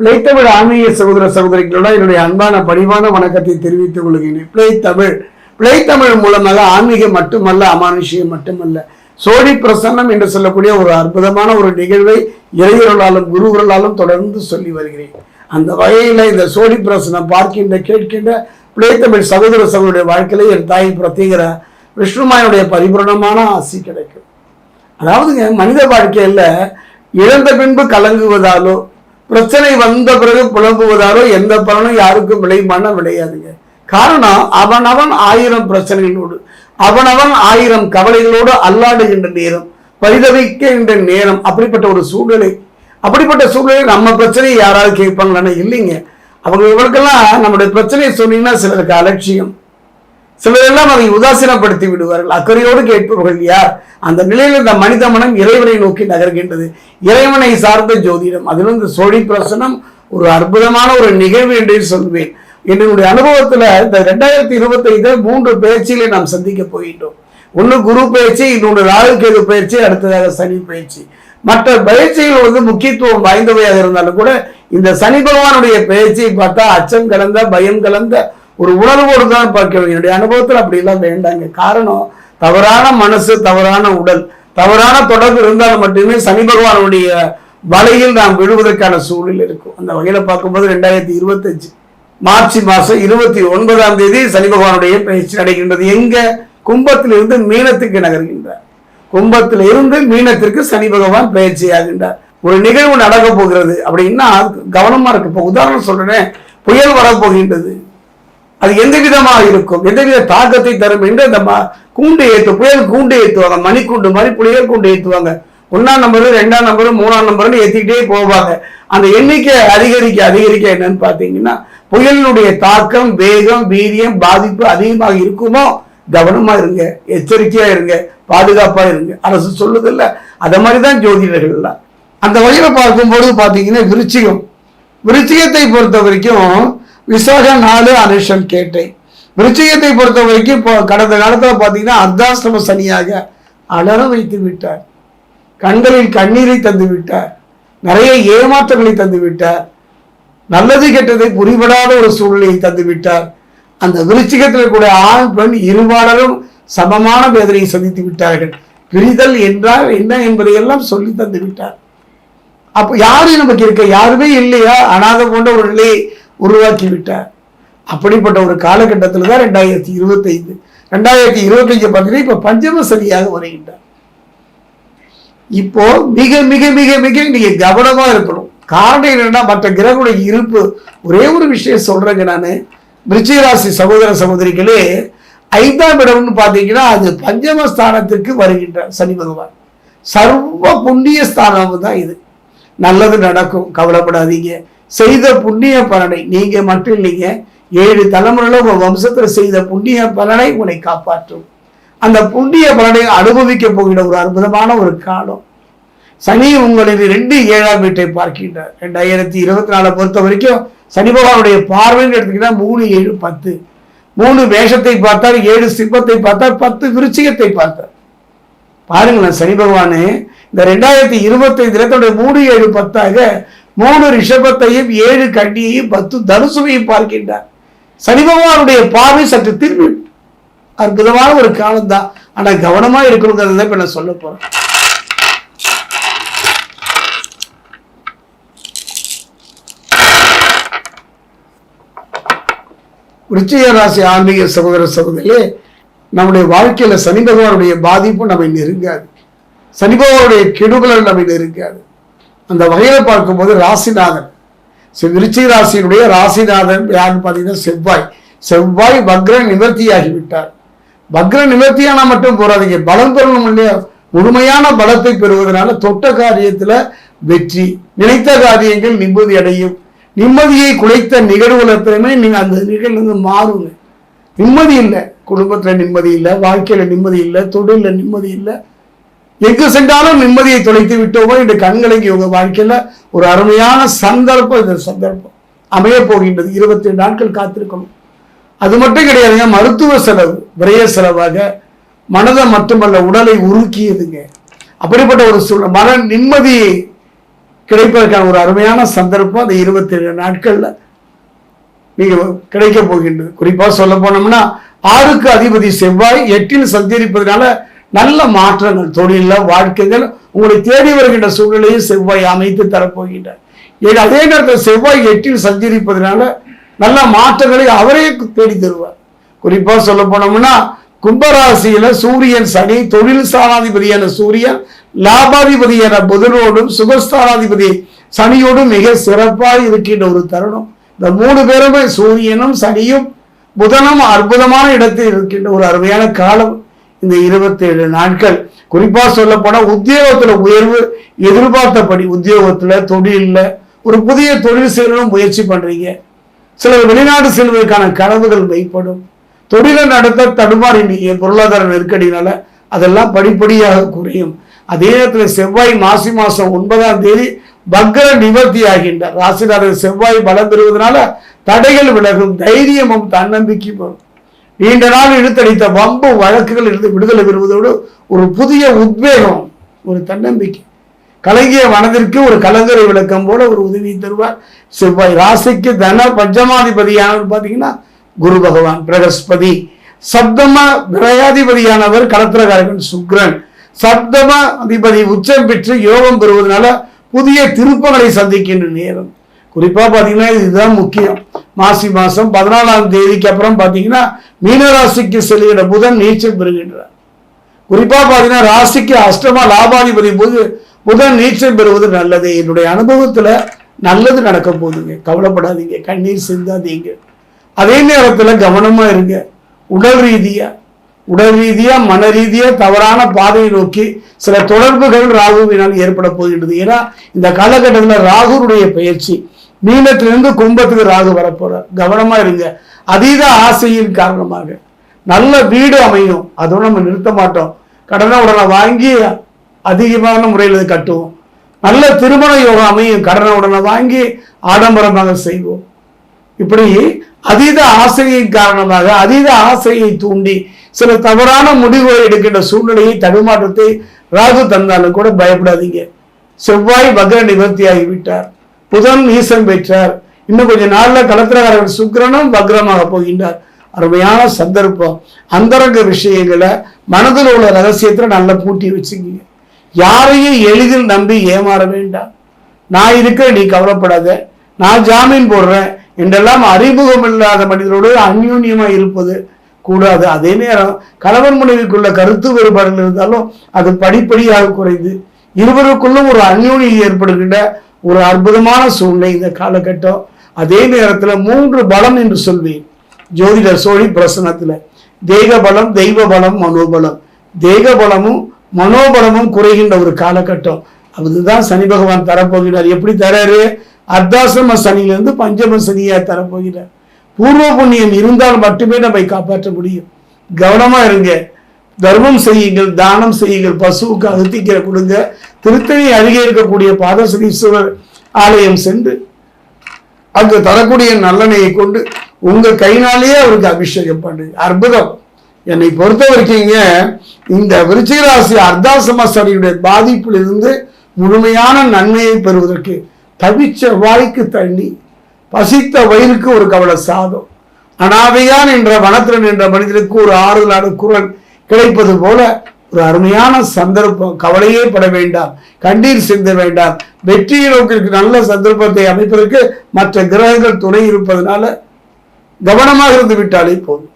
பிழைத்தமிழ் ஆன்மீக சகோதர சகோதரிகளோட என்னுடைய அன்பான பணிவான வணக்கத்தை தெரிவித்துக் கொள்கிறேன் பிழைத்தமிழ் பிழைத்தமிழ் மூலமாக ஆன்மீகம் மட்டுமல்ல அமானுஷியம் மட்டுமல்ல. சோழி பிரசன்னம் என்று சொல்லக்கூடிய ஒரு அற்புதமான ஒரு நிகழ்வை இறையர்களாலும் குருவர்களாலும் தொடர்ந்து சொல்லி வருகிறேன். அந்த வகையில் இந்த சோழி பிரசனம் பார்க்கின்ற கேட்கின்ற பிழைத்தமிழ் சகோதர சகோதரிய வாழ்க்கையில என் தாய் பிரத்யேகிற விஷ்ணுமாயனுடைய பரிபூரணமான ஆசி கிடைக்கும். அதாவதுங்க மனித வாழ்க்கையில் இழந்த பின்பு கலங்குவதாலோ பிரச்சனை வந்த பிறகு புலம்புவதாரோ எந்த பலனும் யாருக்கும் விளையுமான விளையாதுங்க. காரணம் அவனவன் ஆயிரம் பிரச்சனைகளோடு அவனவன் ஆயிரம் கவலைகளோடு அல்லாடுகின்ற நேரம் பரிதவிக்கின்ற நேரம் அப்படிப்பட்ட ஒரு சூழ்நிலை. அப்படிப்பட்ட சூழ்நிலை நம்ம பிரச்சனையை யாராவது கேட்பாங்களான்னு இல்லைங்க. அவங்க இவருக்கெல்லாம் நம்முடைய பிரச்சனையை சொன்னீங்கன்னா சிலருக்கு அலட்சியம். சிலரெல்லாம் அதை உதாசீனப்படுத்தி விடுவார்கள். அக்கறையோடு கேட்பவர்கள் யார்? அந்த நிலையில் இந்த மனித மனம் இறைவனை நோக்கி நகர்கின்றது. இறைவனை சார்ந்த ஜோதிடம் அதிலும் இந்த சோழி பிரசனம் ஒரு அற்புதமான ஒரு நிகழ்வு என்று சொல்வேன். என்னுடைய அனுபவத்தில் இந்த ரெண்டாயிரத்தி இருபத்தைந்து மூன்று பயிற்சிகளை நாம் சந்திக்க போகின்றோம். ஒன்று குரு பயிற்சி இன்னொன்று ராகு கேது பயிற்சி அடுத்ததாக சனி பயிற்சி மற்ற பயிற்சிகள் வந்து முக்கியத்துவம் வாய்ந்தவையாக இருந்தாலும் கூட இந்த சனி பகவானுடைய பயிற்சியை பார்த்தா அச்சம் கலந்த பயம் கலந்த ஒரு உணர்வோடு தான் பார்க்கணும் என்னுடைய அனுபவத்தில் அப்படிலாம் வேண்டாங்க. காரணம் தவறான மனசு தவறான உடல். தவறான தொடர்பு இருந்தால் மட்டுமே சனி பகவானுடைய வலையில் நாம் விழுவதற்கான சூழல் இருக்கும். அந்த வகையில் பார்க்கும்போது ரெண்டாயிரத்தி இருபத்தஞ்சு மார்ச் மாதம் இருபத்தி ஒன்பதாம் தேதி சனி பகவானுடைய பயிற்சி நடைகின்றது. எங்க? கும்பத்திலிருந்து மீனத்துக்கு நகர்கின்றார். கும்பத்தில் இருந்து மீனத்திற்கு சனி பகவான் பயிற்சி ஆகின்றார் ஒரு நிகழ்வு நடக்க போகிறது அப்படின்னா கவனமாக கவனமா இருக்கு இப்போ உதாரணம் சொல்றேன் புயல் வரப்போகின்றது அது எந்த விதமாக இருக்கும்? எந்தவித தாக்கத்தை தரும்? என்று அந்த கூண்டு ஏற்று புயல் கூண்டு ஏற்றுவாங்க மணிக்கூண்டு மாதிரி புயல் கூண்டு ஏற்றுவாங்க ஒன்னாம் நம்பரு ரெண்டாம் நம்பரும் மூணாம் நம்பர்னு ஏற்றிக்கிட்டே போவாங்க. அந்த எண்ணிக்கை அதிகரிக்க அதிகரிக்க என்னன்னு பார்த்தீங்கன்னா புயலினுடைய தாக்கம் வேகம் வீரியம் பாதிப்பு அதிகமாக இருக்குமோ கவனமா இருங்க. எச்சரிக்கையா இருங்க. பாதுகாப்பா இருங்க. அரசு சொல்லுதில்ல. அத மாதிரிதான் ஜோதிடர்கள் அந்த வகையில பார்க்கும்போது பாத்தீங்கன்னா விருச்சிகம். விருச்சிகத்தை பொறுத்த வரைக்கும் விசாக நாலு அனுஷம் கேட்டேன். விருச்சிகத்தை பொறுத்த வரைக்கும் இப்போ கடந்த காலத்துல பாத்தீங்கன்னா அர்த்தாசிரம சனியாக அலற வைத்து விட்டார். கண்களில் கண்ணீரை தந்து விட்டார். நிறைய ஏமாற்றங்களை தந்து விட்டார். நல்லது கெட்டதை புரிபடாத ஒரு சூழ்நிலையை தந்து விட்டார். அந்த விருச்சிகத்தில் கூட ஆண் பெண் இருபாலரும் சமமான வேதனையை சந்தித்து விட்டார்கள். பிரிதல் என்றால் என்ன என்பதையெல்லாம் சொல்லி தந்து விட்டார். அப்போ யாரும் நமக்கு இருக்க? யாருமே இல்லையா? அனாதை போன்ற ஒரு நிலையை உருவாக்கிவிட்டார். அப்படிப்பட்ட ஒரு காலகட்டத்தில் தான் ரெண்டாயிரத்தி இருபத்தைந்து ரெண்டாயிரத்தி இருபத்தஞ்சு பார்த்தீங்கன்னா இப்போ பஞ்சம சனியாக வருகின்றார். இப்போ மிக மிக மிக மிக நீங்க கவனமா இருக்கணும். காரணம் என்னன்னா மற்ற கிரகங்களுடைய இருப்பு ஒரே ஒரு விஷயம் சொல்றேங்க நான். மிருச்சிகராசி சகோதர சகோதரிகளே ஐந்தாம் இடம்னு பார்த்தீங்கன்னா அது பஞ்சம ஸ்தானத்திற்கு வருகின்றார் சனி பகவான். சர்வ புண்ணிய ஸ்தானம் தான் இது. நல்லது நடக்கும் கவலைப்படாதீங்க. செய்த புண்ணிய பலனை நீங்க மட்டும் இல்லைங்க ஏழு தலைமுறையில் உங்க வம்சத்துல செய்த புண்ணிய பலனை உன்னை காப்பாற்றும். அந்த புண்ணிய பலனை அனுபவிக்க போகிற ஒரு அற்புதமான ஒரு காலம். சனி உங்களின் ரெண்டு ஏழாம் வீட்டை பார்க்கின்றார். ரெண்டாயிரத்தி இருபத்தி நாலை பொறுத்த வரைக்கும் சனி பகவானுடைய பார்வைன்னு எடுத்துக்கிட்டா மூணு ஏழு பத்து. மூணு வேஷத்தை பார்த்தார் ஏழு சிற்பத்தை பார்த்தார் பத்து விருச்சிகத்தை பார்த்தார். பாருங்களேன் சனி பகவானு இந்த ரெண்டாயிரத்தி இருபத்தைந்து தன்னுடைய மூணு ஏழு பத்தாக மூணு ரிஷபத்தையும் ஏழு கண்ணியையும் பத்து தனுசுவையும் பார்க்கின்றார். சனி பகவானுடைய பார்வை சற்று திரும்பி அற்புதமான ஒரு காலம் தான் ஆனா கவனமா இருக்கணுங்கிறத இப்ப நான் சொல்ல போறேன். விருச்சிக ராசி ஆன்மீக சகோதர சகோதரியே நம்முடைய வாழ்க்கையில சனி பகவானுடைய பாதிப்பு நம்மை நெருங்காது. சனி பகவானுடைய கெடுபலன் நம்மை நெருங்காது. அந்த வகையில் பார்க்கும்போது ராசிநாதன். விருச்சி விருச்சிக ராசியினுடைய ராசிநாதன் யாருன்னு பார்த்தீங்கன்னா செவ்வாய். செவ்வாய் வக்ர நிவர்த்தியாகிவிட்டார். வக்ர நிவர்த்தியான மட்டும் போறாதீங்க. பலம் பெறணும் இல்லையா? முழுமையான பலத்தை பெறுவதனால தொட்ட காரியத்துல வெற்றி நினைத்த காரியங்கள் நிம்மதி அடையும். நிம்மதியை குலைத்த நிகழ்வுலத்திலுமே நீங்க அந்த நிகழ்வு மாறுங்க. நிம்மதி இல்லை. குடும்பத்துல நிம்மதி இல்லை. வாழ்க்கையில நிம்மதி இல்லை. தொழில நிம்மதி இல்லை. எங்கு சென்றாலும் நிம்மதியை தொலைத்து விட்டோமோ இந்த கண்கலங்கி உங்க வாழ்க்கையில் ஒரு அருமையான சந்தர்ப்பம் இந்த சந்தர்ப்பம். அமைய போகின்றது. இருபத்தி நாட்கள் காத்திருக்கணும். அது மட்டும் கிடையாதுங்க மருத்துவ செலவு விரைய செலவாக மனதை மட்டுமல்ல உடலை உருக்கியதுங்க. அப்படிப்பட்ட ஒரு சூழ்நிலை மன நிம்மதி கிடைப்பதற்கான ஒரு அருமையான சந்தர்ப்பம் அந்த இருபத்தி ஏழு நாட்கள்ல நீங்க கிடைக்க போகின்றது. குறிப்பா சொல்ல போனோம்னா ஆறுக்கு அதிபதி செவ்வாய் எட்டில் சஞ்சரிப்பதனால நல்ல மாற்றங்கள் தொழிலில் வாழ்க்கைகள் உங்களை தேடி வருகின்ற சூழ்நிலையும் செவ்வாய் அமைத்து தரப்போகின்றார். அதே நேரத்தில் செவ்வாய் எட்டில் சஞ்சரிப்பதனால நல்ல மாற்றங்களை அவரே தேடி தருவார். குறிப்பாக சொல்ல போனோம்னா கும்பராசியில சூரியன் சனி தொழில் ஸ்தானாதிபதியான சூரியன் லாபாதிபதியான புதனோடும் சுகஸ்தானாதிபதி சனியோடும் மிக சிறப்பாக இருக்கின்ற ஒரு தருணம். இந்த மூணு பேருமே சூரியனும் சனியும் புதனும் அற்புதமான இடத்தில் இருக்கின்ற ஒரு அருமையான காலம். இந்த இருபத்தி ஏழு நாட்கள். குறிப்பா சொல்ல போனா உத்தியோகத்துல உயர்வு எதிர்பார்த்தபடி உத்தியோகத்துல தொழில்ல ஒரு புதிய தொழில் செய்யணும் முயற்சி பண்றீங்க. சிலர் வெளிநாடு செல்வதற்கான கனவுகள் வைப்படும். தொழிலை நடத்த தடுமாறி நீங்க பொருளாதார நெருக்கடினால அதெல்லாம் படிப்படியாக குறையும். அதே நேரத்தில் செவ்வாய் மாசி மாசம் ஒன்பதாம் தேதி பக்ர நிவர்த்தி ஆகின்றார் ராசிநாதர் செவ்வாய் பலம் பெறுவதனால தடைகள் விலகும். தைரியமும் தன்னம்பிக்கை வரும். நீண்ட நாள் இழுத்தடித்த வம்பு வழக்குகள் இருந்து விடுதலை பெறுவதோடு ஒரு புதிய உத்வேகம் ஒரு தன்னம்பிக்கை. கலங்கிய மனதிற்கு ஒரு கலங்கரை விளக்கம் போல ஒரு உதவி தருவார். செவ்வாய் ராசிக்கு தன பஞ்சமாதிபதியானவர் பார்த்தீங்கன்னா குரு பகவான் பிரகஸ்பதி. சப்தம விரையாதிபதியானவர் கலத்திரகாரகன் சுக்ரன். சப்தம அதிபதி உச்சம் பெற்று யோகம் பெறுவதனால புதிய திருப்பங்களை சந்திக்கின்ற நேரம். குறிப்பாக பார்த்தீங்கன்னா இதுதான் முக்கியம். மாசி மாசம் பதினாலாம் தேதிக்கு அப்புறம் பார்த்தீங்கன்னா மீனராசிக்கு செல்கிற புதன் நீச்சல் பெறுகின்றார். குறிப்பாக பார்த்தீங்கன்னா ராசிக்கு அஷ்டமா லாபாதிபதி போது புதன் நீச்சல் பெறுவது நல்லது. என்னுடைய அனுபவத்தில் நல்லது நடக்க போகுதுங்க. கவலைப்படாதீங்க. கண்ணீர் சிந்தாதீங்க. அதே நேரத்தில் கவனமாக இருங்க. உடல் ரீதியாக உடல் ரீதியாக மன ரீதியாக தவறான பாதையை நோக்கி சில தொடர்புகள் ராகுவினால் ஏற்பட போகின்றது. ஏன்னா இந்த காலகட்டத்தில் ராகுனுடைய பயிற்சி மீனத்திலிருந்து கும்பத்துக்கு ராகு வரப்போறார் கவனமா இருங்க. அதீத ஆசையின் காரணமாக. நல்ல வீடு அமையும். அதோட நம்ம நிறுத்த மாட்டோம். கடனை உடனே வாங்கி அதிகமான முறையில் கட்டுவோம். நல்ல திருமண யோகம் அமையும். கடனை உடனே வாங்கி ஆடம்பரமாக செய்வோம். இப்படி அதீத ஆசையின் காரணமாக அதீத ஆசையை தூண்டி சில தவறான முடிவுகளை எடுக்கின்ற சூழ்நிலையை தடுமாற்றத்தை ராகு தந்தாலும் கூட பயப்படாதீங்க. செவ்வாய் பக்ர நிவர்த்தி ஆகிவிட்டார் புதன் ஈசன் பெற்றார். இன்னும் கொஞ்ச நாளில் கலத்திரகாரர்கள் சுக்கிரனும் பக்ரமாக போகின்றார். அருமையான சந்தர்ப்பம். அந்தரங்க விஷயங்களை மனதில் உள்ள ரகசியத்தில் நல்லா பூட்டி வச்சுக்கிங்க. யாரையும் எளிதில் நம்பி ஏமாற வேண்டாம். நான் இருக்க நீ கவலைப்படாத. நான் ஜாமீன் போடுறேன். என்றெல்லாம் அறிமுகம் இல்லாத மனிதரோடு அந்யூன்யமாக இருப்பது கூடாது. அதே நேரம் கணவன் மனைவிக்குள்ள கருத்து வேறுபாடுகள் இருந்தாலும் அது படிப்படியாக குறைந்து இருவருக்குள்ளும் ஒரு அந்யூனியம் ஏற்படுகின்ற ஒரு அற்புதமான சூழ்நிலை இந்த காலகட்டம். அதே நேரத்தில் மூன்று பலம் என்று சொல்வேன். ஜோதிடர் சோழி பிரசனத்தில். தேக பலம் தெய்வ பலம் மனோபலம். தேக பலமும் மனோபலமும் குறைகின்ற ஒரு காலகட்டம். அதுதான் சனி பகவான் தரப்போகிறார். எப்படி தராரு? அர்த்தாசிரம சனியிலிருந்து பஞ்சம சனியாக தரப்போகிறார். பூர்வ புண்ணியம் இருந்தால் மட்டுமே நம்மை காப்பாற்ற முடியும். கவனமாக இருங்க. தர்மம் செய்யுங்கள் தானம் செய்யுங்கள் பசுவுக்கு அகத்திக்கிற கொடுங்க. திருத்தணி அருகே இருக்கக்கூடிய பாதசனீஸ்வரர் ஆலயம் சென்று அங்கு தரக்கூடிய நல்லெண்ணெயை கொண்டு உங்க கைனாலேயே அவருக்கு அபிஷேகம் பண்ணுங்க அற்புதம். என்னை பொறுத்த வரைக்குங்க இந்த விருச்சிகராசி அர்த்தாசம சனியுடைய பாதிப்பிலிருந்து முழுமையான நன்மையை பெறுவதற்கு தவிச்ச வாய்க்கு தண்ணி பசித்த வயிறுக்கு ஒரு கவலை சாதம் அனாதையான் என்ற வனத்தில் என்ற மனிதனுக்கு ஒரு ஆறுதலான குரல் கிடைப்பது போல ஒரு அருமையான சந்தர்ப்பம் கவலையே பட வேண்டாம். கண்ணீர் சிந்த வேண்டாம். வெற்றியை நோக்கிற்கு நல்ல சந்தர்ப்பத்தை அமைப்பதற்கு மற்ற கிரகங்கள் துணை இருப்பதனால கவனமாக இருந்து விட்டாலே போதும்.